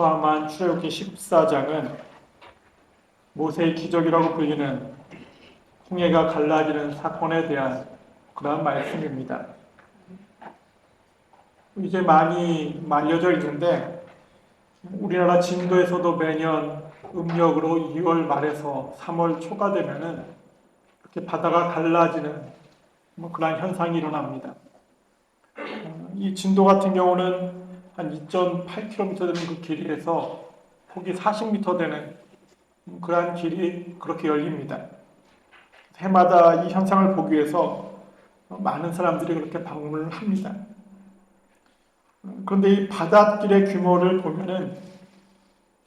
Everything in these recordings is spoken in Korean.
포함한 출애굽기 14장은 모세의 기적이라고 불리는 홍해가 갈라지는 사건에 대한 그러한 말씀입니다. 이제 많이 말려져 있는데 우리나라 진도에서도 매년 음력으로 2월 말에서 3월 초가 되면은 이렇게 바다가 갈라지는 뭐 그런 현상이 일어납니다. 어, 이 진도 같은 경우는 한 2.8km 되는 그 길이에서 폭이 40m 되는 그러한 길이 그렇게 열립니다. 해마다 이 현상을 보기 위해서 많은 사람들이 그렇게 방문을 합니다. 그런데 이 바닷길의 규모를 보면은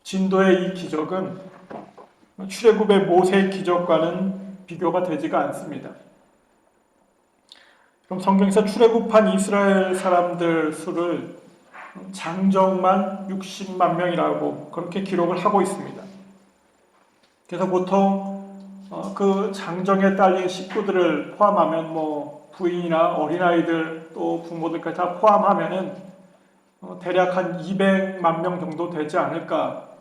진도의 이 기적은 출애굽의 모세의 기적과는 비교가 되지가 않습니다. 그럼 성경에서 출애굽한 이스라엘 사람들 수를 장정만 60만 명이라고 그렇게 기록을 하고 있습니다. 그래서 보통 어, 그 장정에 딸린 식구들을 포함하면 뭐 부인이나 어린아이들 또 부모들까지 다 포함하면은 어, 대략 한 200만 명 정도 되지 않을까.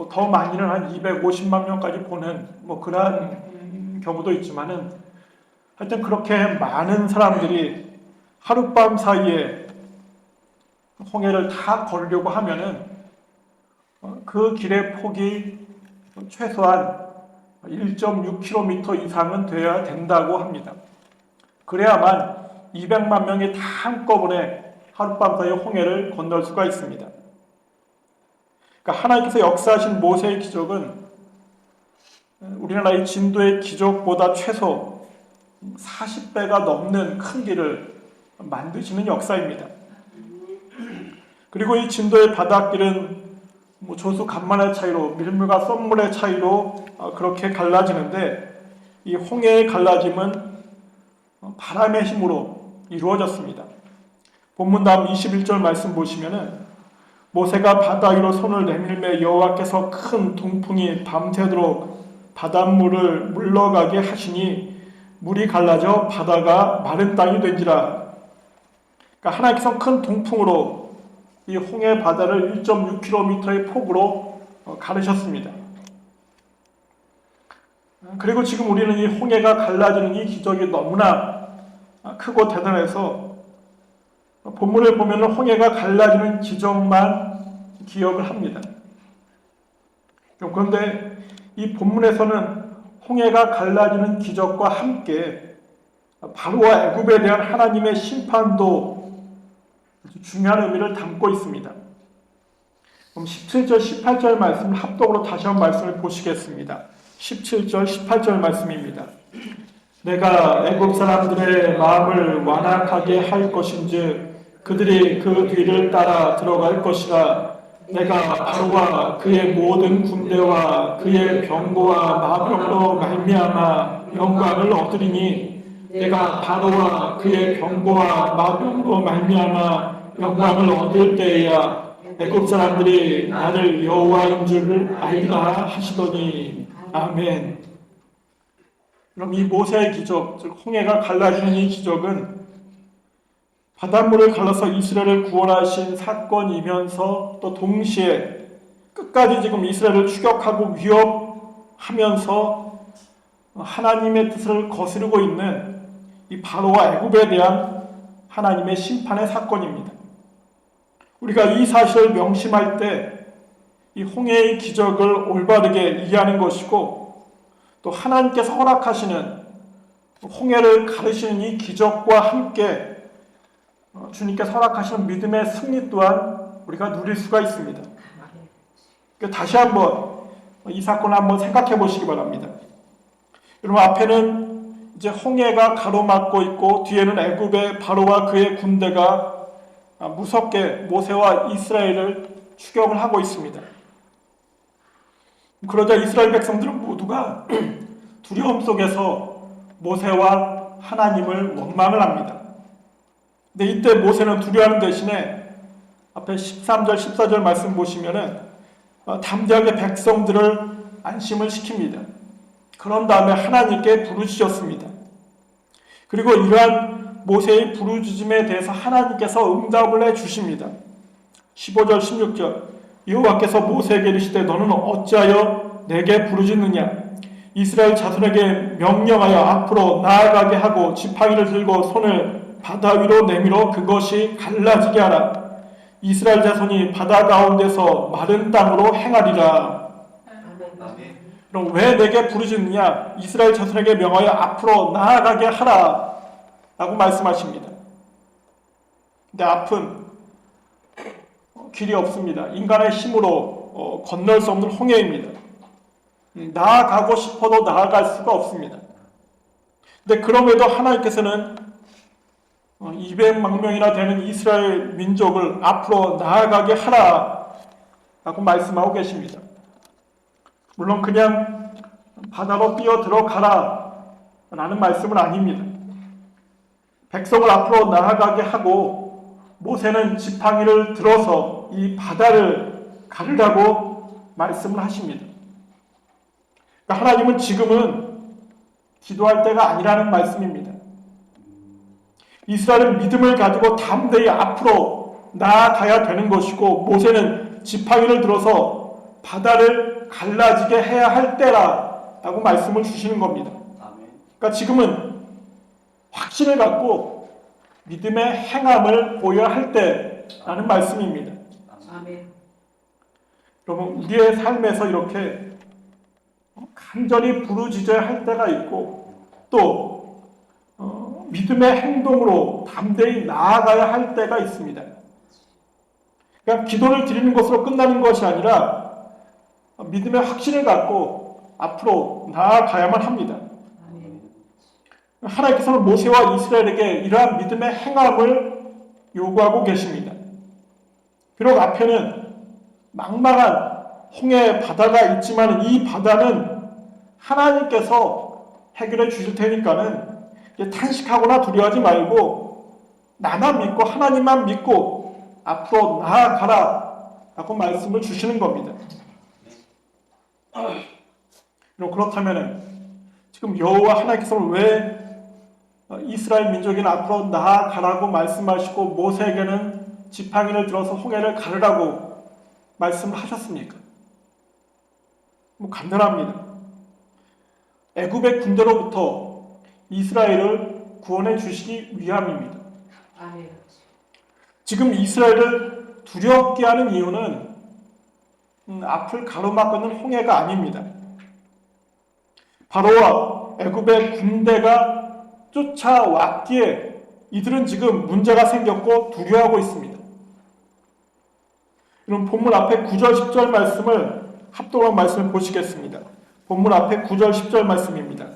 뭐 더 많이는 한 250만 명까지 보는 뭐 그러한 경우도 있지만은 하여튼 그렇게 많은 사람들이 하룻밤 사이에 홍해를 다 걸으려고 하면은 어, 그 길의 폭이 최소한 1.6km 이상은 되어야 된다고 합니다. 그래야만 200만 명이 다 한꺼번에 하룻밤 사이에 홍해를 건널 수가 있습니다. 그러니까 하나님께서 역사하신 모세의 기적은 우리나라의 진도의 기적보다 최소 40배가 넘는 큰 길을 만드시는 역사입니다. 그리고 이 진도의 바닷길은 뭐 조수 간만의 차이로 밀물과 썸물의 차이로 어, 그렇게 갈라지는데 이 홍해의 갈라짐은 바람의 힘으로 이루어졌습니다. 본문 다음 21절 말씀 보시면은 모세가 바다 위로 손을 내밀매 여호와께서 큰 동풍이 밤새도록 바닷물을 물러가게 하시니 물이 갈라져 바다가 마른 땅이 된지라. 그러니까 하나님께서 큰 동풍으로 이 홍해 바다를 1.6km의 폭으로 어, 가르셨습니다. 그리고 지금 우리는 이 홍해가 갈라지는 이 기적이 너무나 크고 대단해서 본문을 보면 홍해가 갈라지는 기적만 기억을 합니다. 그런데 이 본문에서는 홍해가 갈라지는 기적과 함께 바로와 애굽에 대한 하나님의 심판도 중요한 의미를 담고 있습니다. 그럼 17절, 18절 말씀을 합독으로 다시 한 말씀을 보시겠습니다. 17절, 18절 말씀입니다. 내가 애굽 사람들의 마음을 완악하게 할 것인지 그들이 그 뒤를 따라 들어갈 것이라 내가 바로와 그의 모든 군대와 그의 병거와 마병으로 말미암아 영광을 얻으리니 내가 바로와 그의 병거와 마병으로 말미암아 영광을 얻을 때에야 애굽 사람들이 나를 여호와인 줄을 알리라 하시더니 아멘. 그럼 이 모세의 기적, 즉 홍해가 갈라지는 이 기적은 바닷물을 갈라서 이스라엘을 구원하신 사건이면서 또 동시에 끝까지 지금 이스라엘을 추격하고 위협하면서 하나님의 뜻을 거스르고 있는 이 바로와 애굽에 대한 하나님의 심판의 사건입니다. 우리가 이 사실을 명심할 때 이 홍해의 기적을 올바르게 이해하는 것이고 또 하나님께서 허락하시는 홍해를 가르시는 이 기적과 함께 주님께서 허락하시는 믿음의 승리 또한 우리가 누릴 수가 있습니다. 다시 한번 이 사건을 한번 생각해 보시기 바랍니다. 여러분 앞에는 이제 홍해가 가로막고 있고 뒤에는 애굽의 바로와 그의 군대가 무섭게 모세와 이스라엘을 추격을 하고 있습니다. 그러자 이스라엘 백성들은 모두가 두려움 속에서 모세와 하나님을 원망을 합니다. 근데 이때 모세는 두려워하는 대신에 앞에 13절, 14절 말씀 보시면은 어, 담대하게 백성들을 안심을 시킵니다. 그런 다음에 하나님께 부르짖었습니다. 그리고 이러한 모세의 부르짖음에 대해서 하나님께서 응답을 해 주십니다. 15절, 16절. 여호와께서 모세에게 이르시되 너는 어찌하여 내게 부르짖느냐 이스라엘 자손에게 명령하여 앞으로 나아가게 하고 지팡이를 들고 손을 바다 위로 내밀어 그것이 갈라지게 하라 이스라엘 자손이 바다 가운데서 마른 땅으로 행하리라. 그럼 왜 내게 부르짖느냐 이스라엘 자손에게 명하여 앞으로 나아가게 하라 라고 말씀하십니다 근데 앞은 길이 없습니다 인간의 힘으로 어, 건널 수 없는 홍해입니다 음, 나아가고 싶어도 나아갈 수가 없습니다. 근데 그럼에도 하나님께서는 200만 명이나 되는 이스라엘 민족을 앞으로 나아가게 하라 라고 말씀하고 계십니다. 물론 그냥 바다로 뛰어 들어가라 라는 말씀은 아닙니다. 백성을 앞으로 나아가게 하고 모세는 지팡이를 들어서 이 바다를 가르라고 말씀을 하십니다. 그러니까 하나님은 지금은 기도할 때가 아니라는 말씀입니다. 이스라엘은 믿음을 가지고 담대히 앞으로 나아가야 되는 것이고 모세는 지팡이를 들어서 바다를 갈라지게 해야 할 때라라고 말씀을 주시는 겁니다. 그러니까 지금은 확신을 갖고 믿음의 행함을 보여야 할 때라는 말씀입니다. 여러분 우리의 삶에서 이렇게 간절히 부르짖어야 할 때가 있고 또 어, 믿음의 행동으로 담대히 나아가야 할 때가 있습니다. 그냥 기도를 드리는 것으로 끝나는 것이 아니라 믿음의 확신을 갖고 앞으로 나아가야만 합니다. 하나님께서는 모세와 이스라엘에게 이러한 믿음의 행함을 요구하고 계십니다. 비록 앞에는 망망한 홍해 바다가 있지만 이 바다는 하나님께서 해결해 주실 테니까는 탄식하거나 두려워하지 말고 나만 믿고 하나님만 믿고 앞으로 나아가라 라고 말씀을 주시는 겁니다. 그럼 그렇다면은 지금 여호와 하나님께서는 왜 이스라엘 민족인 앞으로 나아가라고 말씀하시고 모세에게는 지팡이를 들어서 홍해를 가르라고 말씀을 하셨습니까? 뭐 간단합니다. 애굽의 군대로부터 이스라엘을 구원해 주시기 위함입니다. 아멘. 지금 이스라엘을 두렵게 하는 이유는 음, 앞을 가로막고 있는 홍해가 아닙니다. 바로와 애굽의 군대가 쫓아왔기에 이들은 지금 문제가 생겼고 두려워하고 있습니다. 그럼 본문 앞에 9절 10절 말씀을 합동한 말씀을 보시겠습니다. 본문 앞에 9절 10절 말씀입니다.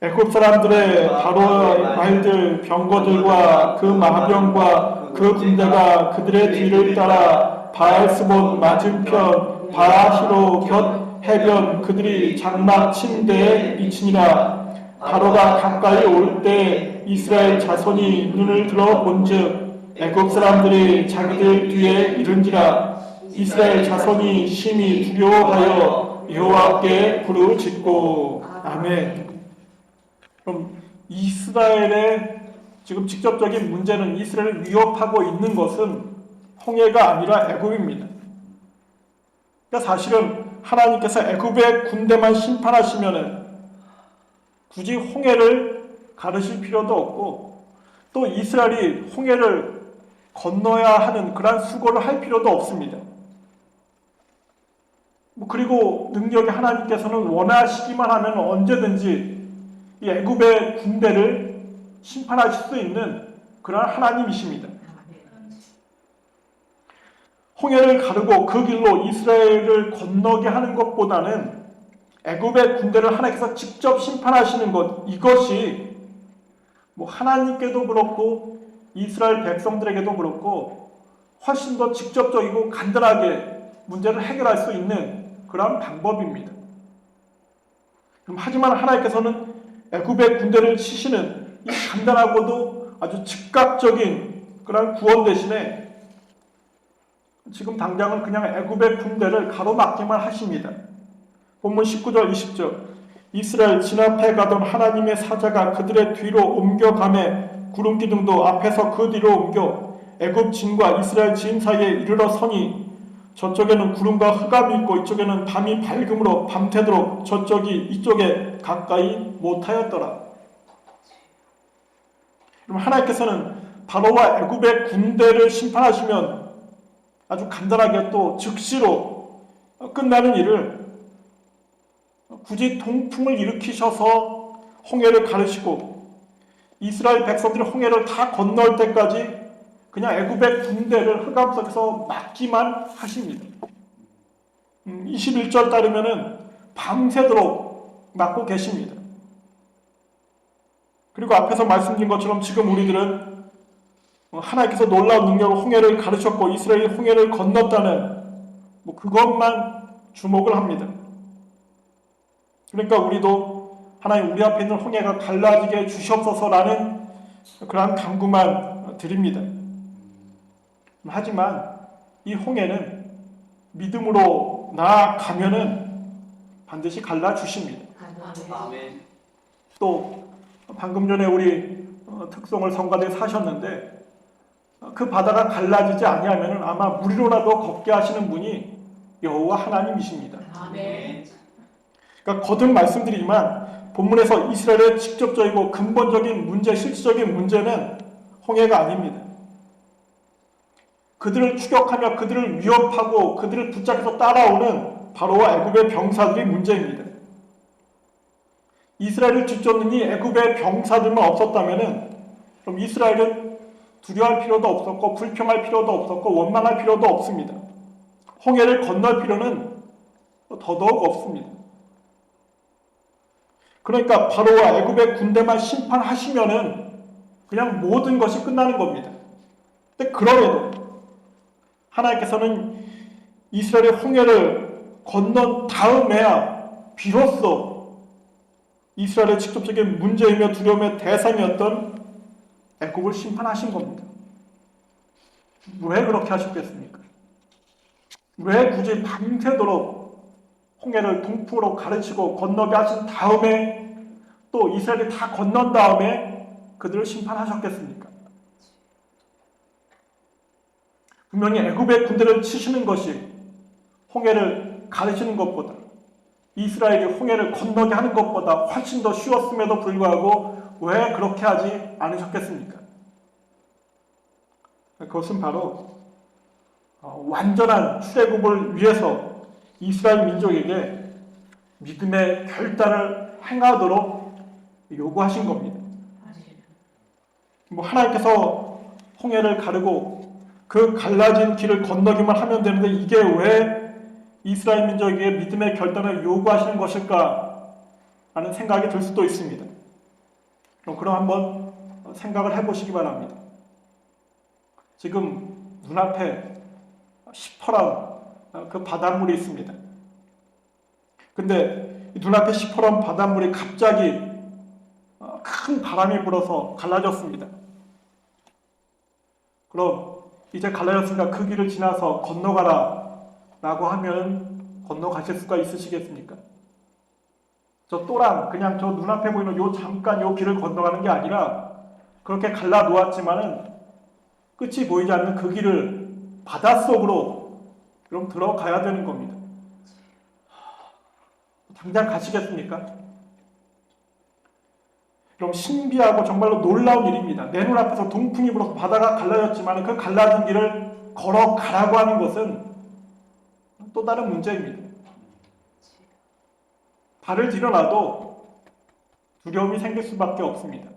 애굽 사람들의 바로의 말들 병거들과 그 마병과 그 군대가 그들의 뒤를 따라 바알스본 맞은편 바히로 곁 해변 그들이 장막 침대에 미치니라 바로가 가까이 올 때 이스라엘 자손이 눈을 들어 본즉 애굽 사람들이 자기들 뒤에 이른지라 이스라엘 자손이 심히 두려워하여 여호와께 부르짖고 아멘. 그럼 이스라엘의 지금 직접적인 문제는 이스라엘을 위협하고 있는 것은 홍해가 아니라 애굽입니다. 그러니까 사실은 하나님께서 애굽의 군대만 심판하시면은 굳이 홍해를 가르실 필요도 없고 또 이스라엘이 홍해를 건너야 하는 그러한 수고를 할 필요도 없습니다. 뭐 그리고 능력이 하나님께서는 원하시기만 하면 언제든지 이 애굽의 군대를 심판하실 수 있는 그러한 하나님이십니다. 홍해를 가르고 그 길로 이스라엘을 건너게 하는 것보다는 애굽의 군대를 하나님께서 직접 심판하시는 것 이것이 뭐 하나님께도 그렇고 이스라엘 백성들에게도 그렇고 훨씬 더 직접적이고 간단하게 문제를 해결할 수 있는 그러한 방법입니다. 하지만 하나님께서는 애굽의 군대를 치시는 이 간단하고도 아주 즉각적인 그런 구원 대신에 지금 당장은 그냥 애굽의 군대를 가로막기만 하십니다. 본문 19절 20절 이스라엘 진압해 가던 하나님의 사자가 그들의 뒤로 옮겨가매 구름 기둥도 앞에서 그 뒤로 옮겨 애굽 진과 이스라엘 진 사이에 이르러 서니 저쪽에는 구름과 흑암이 있고 이쪽에는 밤이 밝음으로 밤새도록 저쪽이 이쪽에 가까이 못하였더라. 그럼 하나님께서는 바로와 애굽의 군대를 심판하시면 아주 간단하게 또 즉시로 끝나는 일을 굳이 동풍을 일으키셔서 홍해를 가르시고 이스라엘 백성들이 홍해를 다 건널 때까지 그냥 애굽의 군대를 흑암 속에서 막기만 하십니다. 음, 21절 따르면은 밤새도록 막고 계십니다. 그리고 앞에서 말씀드린 것처럼 지금 우리들은 하나님께서 놀라운 능력으로 홍해를 가르쳤고 이스라엘이 홍해를 건넜다는 뭐 그것만 주목을 합니다. 그러니까 우리도 하나님 우리 앞에 있는 홍해가 갈라지게 주시옵소서라는 그러한 간구만 드립니다. 하지만 이 홍해는 믿음으로 나아가면은 반드시 갈라 주십니다. 또 방금 전에 우리 어, 특송을 성가대 사셨는데 어, 그 바다가 갈라지지 아니하면 아마 무리로라도 걷게 하시는 분이 여호와 하나님이십니다. 그러니까 거듭 말씀드리지만 본문에서 이스라엘의 직접적이고 근본적인 문제, 실질적인 문제는 홍해가 아닙니다. 그들을 추격하며 그들을 위협하고 그들을 붙잡아서 따라오는 바로와 애굽의 병사들이 문제입니다. 이스라엘을 뒤쫓느니 애굽의 병사들만 없었다면은 그럼 이스라엘은 두려워할 필요도 없었고 불평할 필요도 없었고 원망할 필요도 없습니다. 홍해를 건널 필요는 더더욱 없습니다. 그러니까 바로와 애굽의 군대만 심판하시면은 그냥 모든 것이 끝나는 겁니다. 근데 그럼에도 하나님께서는 이스라엘의 홍해를 건넌 다음에야 비로소 이스라엘의 직접적인 문제이며 두려움의 대상이었던 애굽을 심판하신 겁니다. 왜 그렇게 하셨겠습니까? 왜 굳이 밤새도록 홍해를 동풍으로 가르치고 건너게 하신 다음에 또 이스라엘이 다 건넌 다음에 그들을 심판하셨겠습니까? 분명히 애굽의 군대를 치시는 것이 홍해를 가르치는 것보다 이스라엘이 홍해를 건너게 하는 것보다 훨씬 더 쉬웠음에도 불구하고 왜 그렇게 하지 않으셨겠습니까? 그것은 바로 어, 완전한 출애굽을 위해서 이스라엘 민족에게 믿음의 결단을 행하도록 요구하신 겁니다. 뭐 하나님께서 홍해를 가르고 그 갈라진 길을 건너기만 하면 되는데 이게 왜 이스라엘 민족에게 믿음의 결단을 요구하시는 것일까 하는 생각이 들 수도 있습니다. 그럼 한번 생각을 해보시기 바랍니다. 지금 눈앞에 시퍼런 그 바닷물이 있습니다. 근데 이 눈앞에 시퍼런 바닷물이 갑자기 어, 큰 바람이 불어서 갈라졌습니다. 그럼 이제 갈라졌으니까 그 길을 지나서 건너가라 라고 하면 건너가실 수가 있으시겠습니까? 저 또랑 그냥 저 눈앞에 보이는 요 잠깐 요 길을 건너가는 게 아니라 그렇게 갈라 놓았지만은 끝이 보이지 않는 그 길을 바닷속으로 그럼 들어가야 되는 겁니다. 당장 가시겠습니까? 그럼 신비하고 정말로 놀라운 일입니다. 내 눈앞에서 동풍이 불어서 바다가 갈라졌지만 그 갈라진 길을 걸어가라고 하는 것은 또 다른 문제입니다. 발을 들여놔도 두려움이 생길 수밖에 없습니다.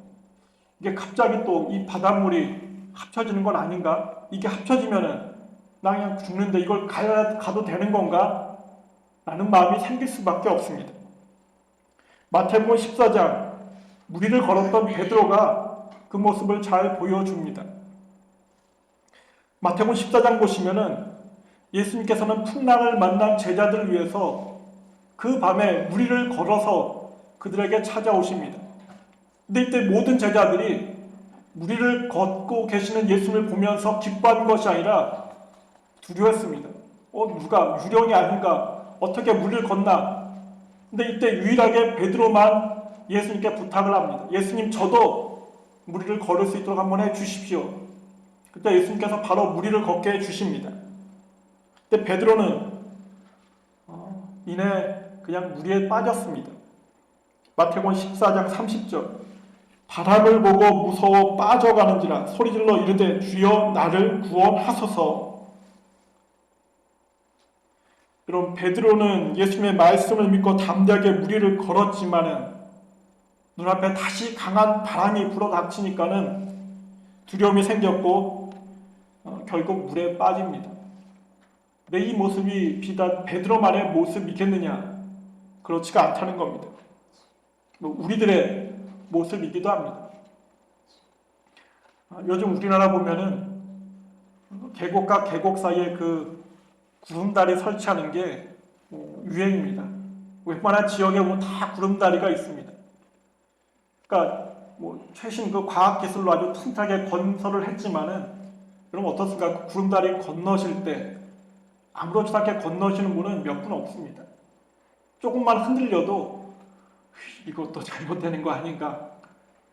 이게 갑자기 또 이 바닷물이 합쳐지는 건 아닌가? 이게 합쳐지면은 나 그냥 죽는데 이걸 가야, 가도 되는 건가? 라는 마음이 생길 수밖에 없습니다. 마태복음 14장 무리를 걸었던 베드로가 그 모습을 잘 보여줍니다. 마태복음 14장 보시면은 예수님께서는 풍랑을 만난 제자들을 위해서 그 밤에 무리를 걸어서 그들에게 찾아오십니다. 근데 이때 모든 제자들이 무리를 걷고 계시는 예수님을 보면서 기뻐한 것이 아니라 두려웠습니다. 어, 누가 유령이 아닌가? 어떻게 무리를 걷나? 근데 이때 유일하게 베드로만 예수님께 부탁을 합니다. 예수님, 저도 무리를 걸을 수 있도록 한번 해 주십시오. 그때 예수님께서 바로 무리를 걷게 해 주십니다. 근데 베드로는 어, 이내 그냥 물에 빠졌습니다. 마태복음 14장 30절 바람을 보고 무서워 빠져가는지라 소리질러 이르되 주여 나를 구원하소서 여러분 베드로는 예수님의 말씀을 믿고 담대하게 무리를 걸었지만은 눈앞에 다시 강한 바람이 불어닥치니까는 두려움이 생겼고 어, 결국 물에 빠집니다. 내이 모습이 비단 베드로만의 모습이겠느냐? 그렇지가 않다는 겁니다. 뭐 우리들의 모습이기도 합니다. 아, 요즘 우리나라 보면은 계곡과 계곡 사이에 그 구름다리 설치하는 게 어, 유행입니다. 웬만한 지역에 보면 다 구름다리가 있습니다. 그러니까 뭐 최신 그 과학 기술로 아주 튼튼하게 건설을 했지만은 여러분 어떻습니까? 그 구름다리 건너실 때 아무렇지도 않게 건너시는 분은 몇 분 없습니다. 조금만 흔들려도 이것도 잘못되는 거 아닌가.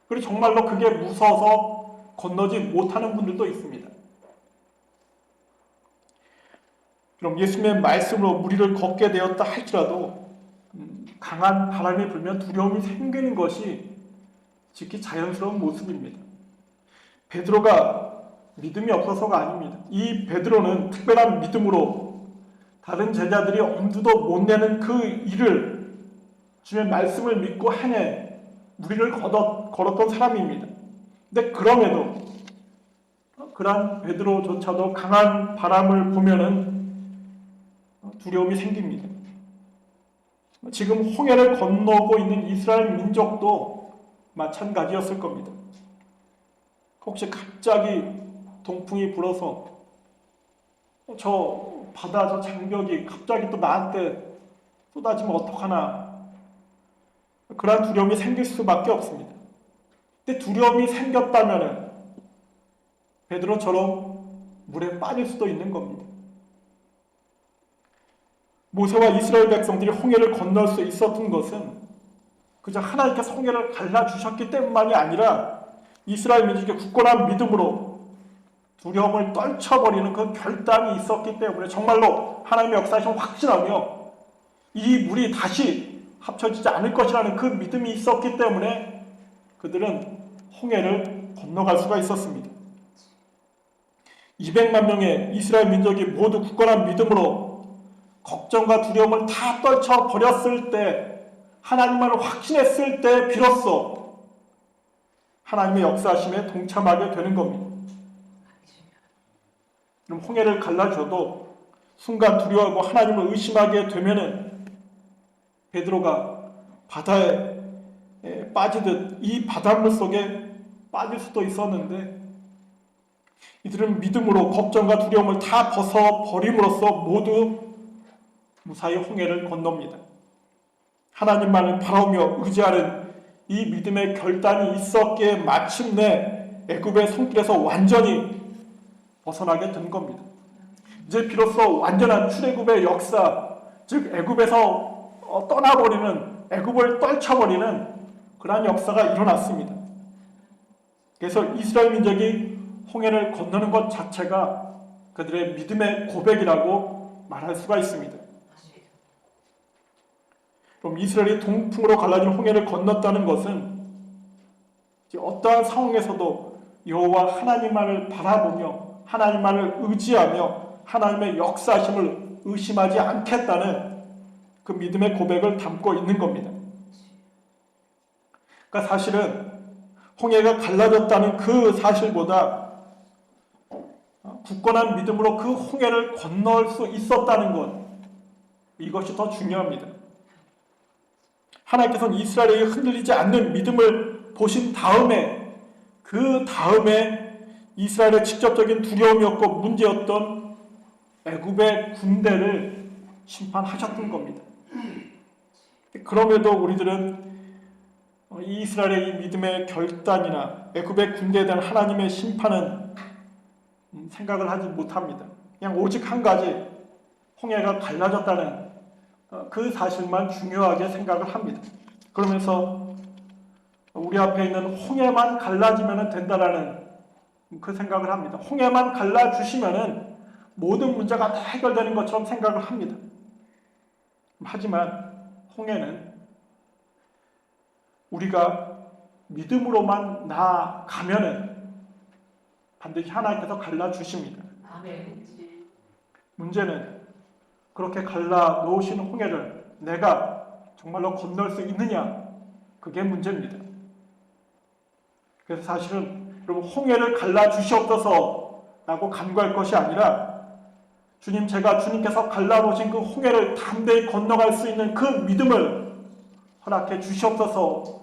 그리고 정말로 그게 무서워서 건너지 못하는 분들도 있습니다. 그럼 예수님의 말씀으로 무리를 걷게 되었다 할지라도 음, 강한 바람이 불면 두려움이 생기는 것이 지극히 자연스러운 모습입니다. 베드로가 믿음이 없어서가 아닙니다. 이 베드로는 특별한 믿음으로 다른 제자들이 엄두도 못 내는 그 일을 주의 말씀을 믿고 해내 무리를 걸었, 걸었던 사람입니다. 근데 그럼에도 그러한 베드로조차도 강한 바람을 보면은 두려움이 생깁니다. 지금 홍해를 건너고 있는 이스라엘 민족도 마찬가지였을 겁니다. 혹시 갑자기 동풍이 불어서 저 바다 저 장벽이 갑자기 또 나한테 쏟아지면 어떡하나 그러한 두려움이 생길 수밖에 없습니다. 근데 두려움이 생겼다면은 베드로처럼 물에 빠질 수도 있는 겁니다. 모세와 이스라엘 백성들이 홍해를 건널 수 있었던 것은 그저 하나님께서 홍해를 갈라 주셨기 때문만이 아니라 이스라엘 민족의 굳건한 믿음으로 두려움을 떨쳐버리는 그 결단이 있었기 때문에 정말로 하나님의 역사심을 확신하며 이 물이 다시 합쳐지지 않을 것이라는 그 믿음이 있었기 때문에 그들은 홍해를 건너갈 수가 있었습니다. 200만 명의 이스라엘 민족이 모두 굳건한 믿음으로 걱정과 두려움을 다 떨쳐 버렸을 때 하나님만을 확신했을 때 비로소 하나님의 역사심에 동참하게 되는 겁니다. 그럼 홍해를 갈라줘도 순간 두려워하고 하나님을 의심하게 되면은 베드로가 바다에 빠지듯 이 바닷물 속에 빠질 수도 있었는데 이들은 믿음으로 걱정과 두려움을 다 벗어 버림으로써 모두 무사히 홍해를 건넙니다. 하나님만을 바라오며 의지하는 이 믿음의 결단이 있었기에 마침내 애굽의 손길에서 완전히 벗어나게 된 겁니다. 이제 비로소 완전한 출애굽의 역사, 즉 애굽에서 어, 떠나버리는 애굽을 떨쳐버리는 그러한 역사가 일어났습니다. 그래서 이스라엘 민족이 홍해를 건너는 것 자체가 그들의 믿음의 고백이라고 말할 수가 있습니다. 그럼 이스라엘이 동풍으로 갈라진 홍해를 건넜다는 것은 어떠한 상황에서도 여호와 하나님만을 바라보며 하나님만을 의지하며 하나님의 역사심을 의심하지 않겠다는 그 믿음의 고백을 담고 있는 겁니다. 그러니까 사실은 홍해가 갈라졌다는 그 사실보다 굳건한 믿음으로 그 홍해를 건널 수 있었다는 것 이것이 더 중요합니다. 하나님께서는 이스라엘이 흔들리지 않는 믿음을 보신 다음에 그 다음에 이스라엘의 직접적인 두려움이었고 문제였던 애굽의 군대를 심판하셨던 겁니다. 그럼에도 우리들은 이 이스라엘의 이 믿음의 결단이나 애굽의 군대에 대한 하나님의 심판은 생각을 하지 못합니다. 그냥 오직 한 가지 홍해가 갈라졌다는 그 사실만 중요하게 생각을 합니다. 그러면서 우리 앞에 있는 홍해만 갈라지면 된다라는 그 생각을 합니다. 홍해만 갈라주시면은 모든 문제가 다 해결되는 것처럼 생각을 합니다. 하지만 홍해는 우리가 믿음으로만 나아가면은 반드시 하나님께서 갈라 주십니다. 아멘. 문제는 그렇게 갈라 놓으신 홍해를 내가 정말로 건널 수 있느냐 그게 문제입니다. 그래서 사실은 여러분 홍해를 갈라 주시옵소서라고 간구할 것이 아니라 주님 제가 주님께서 갈라 놓으신 그 홍해를 담대히 건너갈 수 있는 그 믿음을 허락해 주시옵소서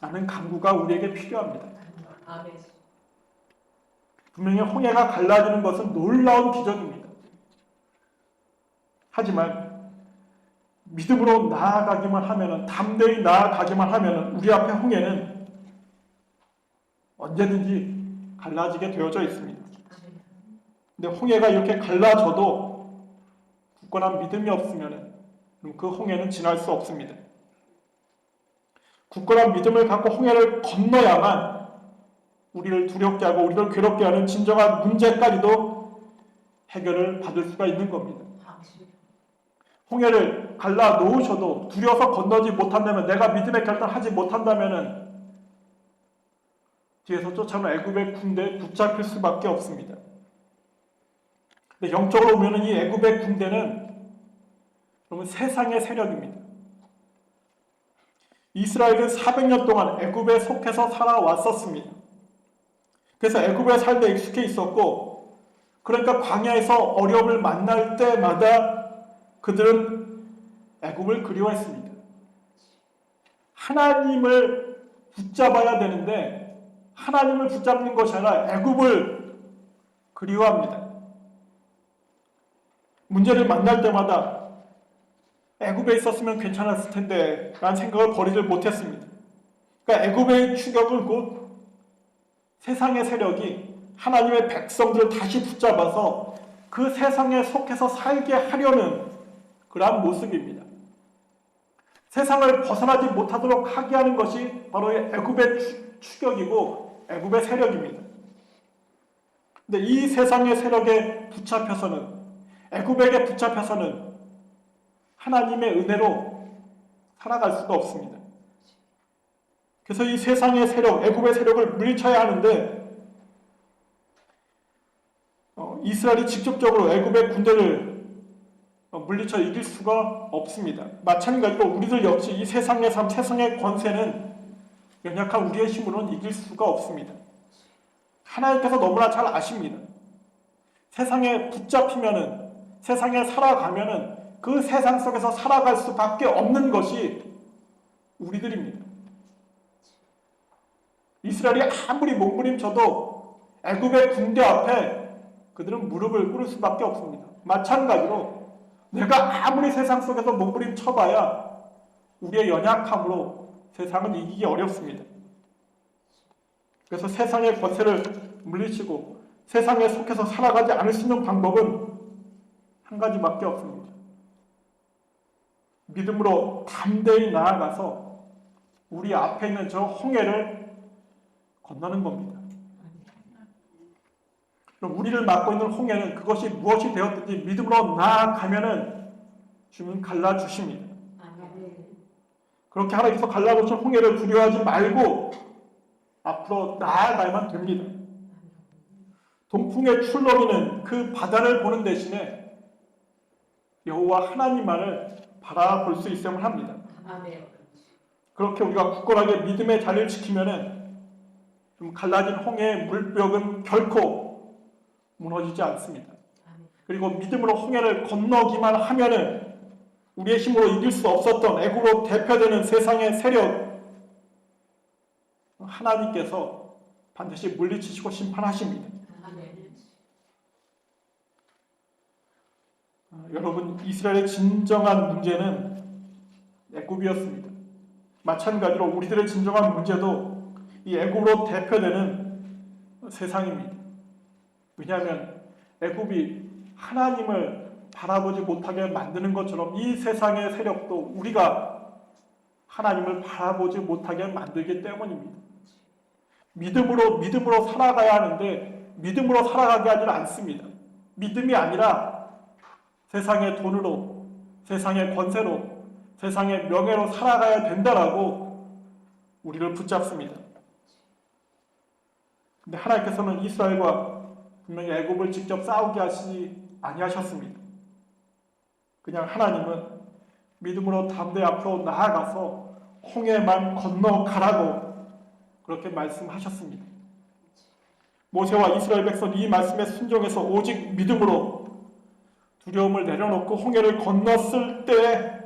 라는 간구가 우리에게 필요합니다. 분명히 홍해가 갈라지는 것은 놀라운 기적입니다. 하지만 믿음으로 나아가기만 하면은 담대히 나아가기만 하면은 우리 앞에 홍해는 언제든지 갈라지게 되어져 있습니다. 근데 홍해가 이렇게 갈라져도 굳건한 믿음이 없으면은 그 홍해는 지날 수 없습니다. 굳건한 믿음을 갖고 홍해를 건너야만 우리를 두렵게 하고 우리를 괴롭게 하는 진정한 문제까지도 해결을 받을 수가 있는 겁니다. 홍해를 갈라 놓으셔도 두려워서 건너지 못한다면 내가 믿음의 결단을 하지 못한다면은 뒤에서 쫓아오는 애굽의 군대에 붙잡힐 수밖에 없습니다. 근데 영적으로 보면은 이 애굽의 군대는 여러분 세상의 세력입니다. 이스라엘은 400년 동안 애굽에 속해서 살아왔었습니다. 그래서 애굽에 살때 익숙해 있었고 그러니까 광야에서 어려움을 만날 때마다 그들은 애굽을 그리워했습니다. 하나님을 붙잡아야 되는데 하나님을 붙잡는 것이 아니라 애굽을 그리워합니다. 문제를 만날 때마다 애굽에 있었으면 괜찮았을 텐데 라는 생각을 버리질 못했습니다. 그러니까 애굽의 추격은 곧 세상의 세력이 하나님의 백성들을 다시 붙잡아서 그 세상에 속해서 살게 하려는 그러한 모습입니다. 세상을 벗어나지 못하도록 하게 하는 것이 바로 애굽의 추격이고 애굽의 세력입니다. 근데 이 세상의 세력에 붙잡혀서는 애굽에게 붙잡혀서는 하나님의 은혜로 살아갈 수가 없습니다. 그래서 이 세상의 세력, 애굽의 세력을 물리쳐야 하는데 어, 이스라엘이 직접적으로 애굽의 군대를 어, 물리쳐 이길 수가 없습니다. 마찬가지로 우리들 역시 이 세상의 삶, 세상의 권세는 연약한 우리의 힘으로는 이길 수가 없습니다. 하나님께서 너무나 잘 아십니다. 세상에 붙잡히면은 세상에 살아가면은 그 세상 속에서 살아갈 수밖에 없는 것이 우리들입니다. 이스라엘이 아무리 몸부림쳐도 애굽의 군대 앞에 그들은 무릎을 꿇을 수밖에 없습니다. 마찬가지로 내가 아무리 세상 속에서 몸부림쳐봐야 우리의 연약함으로 세상은 이기기 어렵습니다. 그래서 세상의 권세를 물리치고 세상에 속해서 살아가지 않을 수 있는 방법은 한 가지밖에 없습니다. 믿음으로 담대히 나아가서 우리 앞에 있는 저 홍해를 건너는 겁니다. 그럼 우리를 막고 있는 홍해는 그것이 무엇이 되었든지 믿음으로 나아가면은 주님 갈라 주십니다. 그렇게 하나님께서 갈라놓으신 홍해를 두려워하지 말고 앞으로 나아가야만 됩니다. 동풍의 출렁이는 그 바다를 보는 대신에 여호와 하나님만을 바라볼 수 있음을 합니다. 그렇게 우리가 굳건하게 믿음의 자리를 지키면은 좀 갈라진 홍해의 물벽은 결코 무너지지 않습니다. 그리고 믿음으로 홍해를 건너기만 하면은 우리의 힘으로 이길 수 없었던 애굽으로 대표되는 세상의 세력 하나님께서 반드시 물리치시고 심판하십니다. 아, 여러분 이스라엘의 진정한 문제는 애굽이었습니다. 마찬가지로 우리들의 진정한 문제도 이 애굽으로 대표되는 세상입니다. 왜냐하면 애굽이 하나님을 바라보지 못하게 만드는 것처럼 이 세상의 세력도 우리가 하나님을 바라보지 못하게 만들기 때문입니다. 믿음으로 믿음으로 살아가야 하는데 믿음으로 살아가게 하지는 않습니다. 믿음이 아니라 세상의 돈으로, 세상의 권세로, 세상의 명예로 살아가야 된다라고 우리를 붙잡습니다. 근데 하나님께서는 이스라엘과 분명히 애굽을 직접 싸우게 하시지 아니하셨습니다. 그냥 하나님은 믿음으로 담대 앞으로 나아가서 홍해만 건너가라고 그렇게 말씀하셨습니다. 모세와 이스라엘 백성 이 말씀에 순종해서 오직 믿음으로 두려움을 내려놓고 홍해를 건넜을 때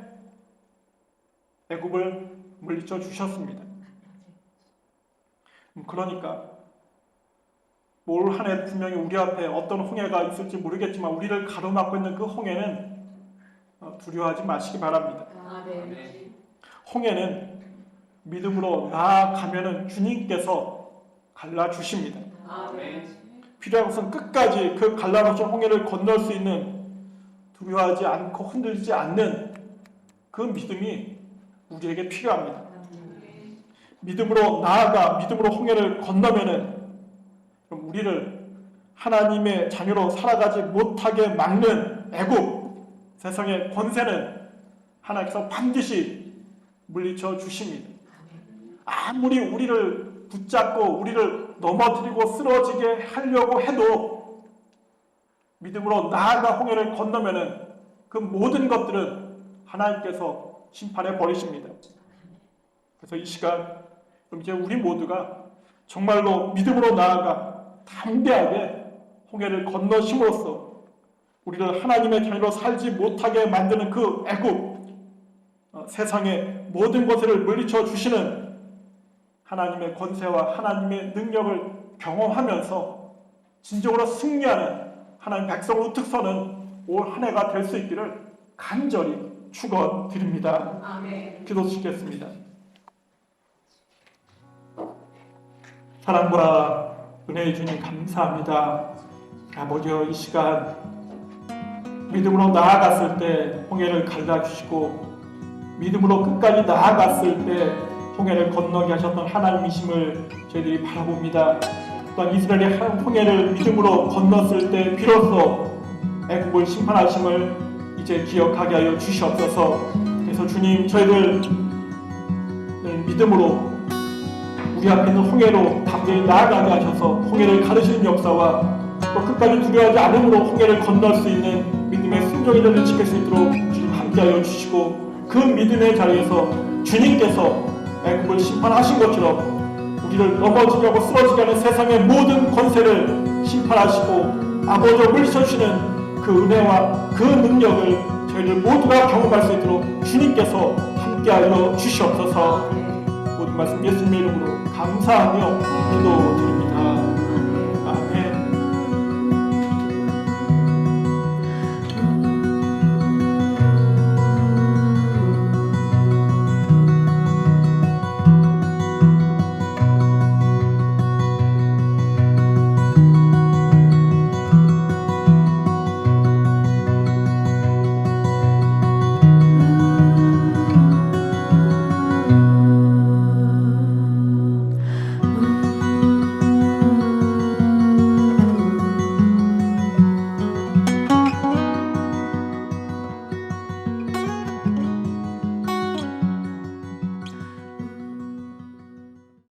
애굽을 물리쳐 주셨습니다. 음, 그러니까 올 한해 분명히 우리 앞에 어떤 홍해가 있을지 모르겠지만 우리를 가로막고 있는 그 홍해는 어, 두려워하지 마시기 바랍니다. 아멘. 홍해는 믿음으로 나아가면은 주님께서 갈라 주십니다. 아멘. 필요한 것은 끝까지 그 갈라놓은 홍해를 건널 수 있는 두려워하지 않고 흔들리지 않는 그 믿음이 우리에게 필요합니다. 믿음으로 나아가 믿음으로 홍해를 건너면은 그럼 우리를 하나님의 자녀로 살아가지 못하게 막는 애굽 세상의 권세는 하나님께서 반드시 물리쳐 주십니다. 아무리 우리를 붙잡고 우리를 넘어뜨리고 쓰러지게 하려고 해도 믿음으로 나아가 홍해를 건너면은 그 모든 것들은 하나님께서 심판해 버리십니다. 그래서 이 시간 그럼 이제 우리 모두가 정말로 믿음으로 나아가 담대하게 홍해를 건너심으로써 우리를 하나님의 자녀로 살지 못하게 만드는 그 애굽 어, 세상의 모든 것을 물리쳐 주시는 하나님의 권세와 하나님의 능력을 경험하면서 진정으로 승리하는 하나님 백성으로 특서는 올 한 해가 될 수 있기를 간절히 축원드립니다. 아멘. 기도 드리겠습니다. 사랑과 은혜의 주님 감사합니다. 아버지여 이 시간 믿음으로 나아갔을 때 홍해를 갈라주시고 믿음으로 끝까지 나아갔을 때 홍해를 건너게 하셨던 하나님이심을 저희들이 바라봅니다. 또한 이스라엘이 한 홍해를 믿음으로 건넜을 때 비로소 애국을 심판하심을 이제 기억하게 하여 주시옵소서. 그래서 주님 저희들 믿음으로 우리 앞에 있는 홍해로 담대히 나아가게 하셔서 홍해를 가르치는 역사와 또 끝까지 두려워하지 않음으로 홍해를 건널 수 있는 순종의 자리를 지킬 수 있도록 주님 함께하여 주시고 그 믿음의 자리에서 주님께서 애국을 심판하신 것처럼 우리를 넘어지게 하고 쓰러지게 하는 세상의 모든 권세를 심판하시고 아버지와 물리쳐주시는 그 은혜와 그 능력을 저희들 모두가 경험할 수 있도록 주님께서 함께하여 주시옵소서 아멘. 모든 말씀 예수님의 이름으로 감사하며 기도